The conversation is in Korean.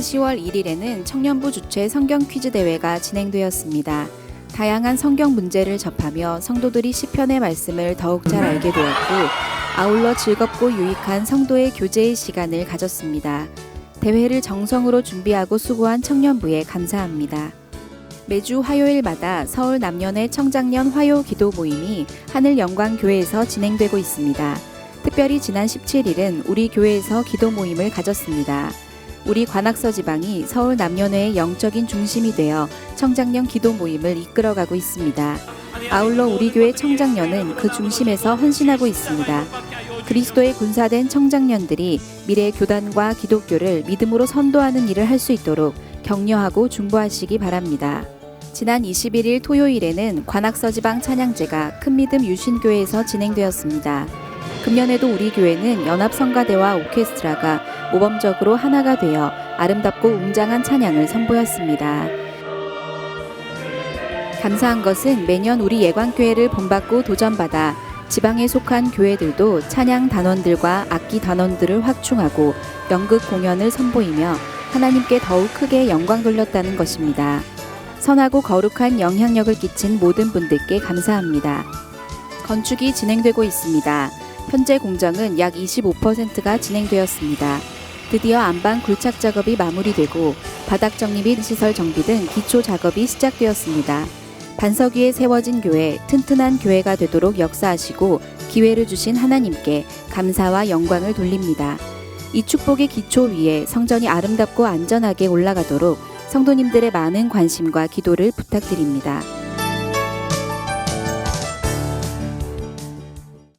10월 1일에는 청년부 주최 성경 퀴즈 대회가 진행되었습니다. 다양한 성경 문제를 접하며 성도들이 시편의 말씀을 더욱 잘 알게 되었고 아울러 즐겁고 유익한 성도의 교제의 시간을 가졌습니다. 대회를 정성으로 준비하고 수고한 청년부에 감사합니다. 매주 화요일마다 서울 남년의 청장년 화요 기도 모임이 하늘 영광 교회에서 진행되고 있습니다. 특별히 지난 17일은 우리 교회에서 기도 모임을 가졌습니다. 우리 관악서 지방이 서울 남년회의 영적인 중심이 되어 청장년 기도 모임을 이끌어가고 있습니다. 아울러 우리 교회 청장년은 그 중심에서 헌신하고 있습니다. 그리스도의 군사된 청장년들이 미래 교단과 기독교를 믿음으로 선도하는 일을 할 수 있도록 격려하고 중보하시기 바랍니다. 지난 21일 토요일에는 관악서 지방 찬양제가 큰 믿음 유신교회에서 진행되었습니다. 금년에도 우리 교회는 연합성가대와 오케스트라가 모범적으로 하나가 되어 아름답고 웅장한 찬양을 선보였습니다. 감사한 것은 매년 우리 예관교회를 본받고 도전받아 지방에 속한 교회들도 찬양 단원들과 악기 단원들을 확충하고 연극 공연을 선보이며 하나님께 더욱 크게 영광 돌렸다는 것입니다. 선하고 거룩한 영향력을 끼친 모든 분들께 감사합니다. 건축이 진행되고 있습니다. 현재 공정은 약 25%가 진행되었습니다. 드디어 안방 굴착 작업이 마무리되고 바닥 정리 및 시설 정비 등 기초 작업이 시작되었습니다. 반석 위에 세워진 교회, 튼튼한 교회가 되도록 역사하시고 기회를 주신 하나님께 감사와 영광을 돌립니다. 이 축복의 기초 위에 성전이 아름답고 안전하게 올라가도록 성도님들의 많은 관심과 기도를 부탁드립니다.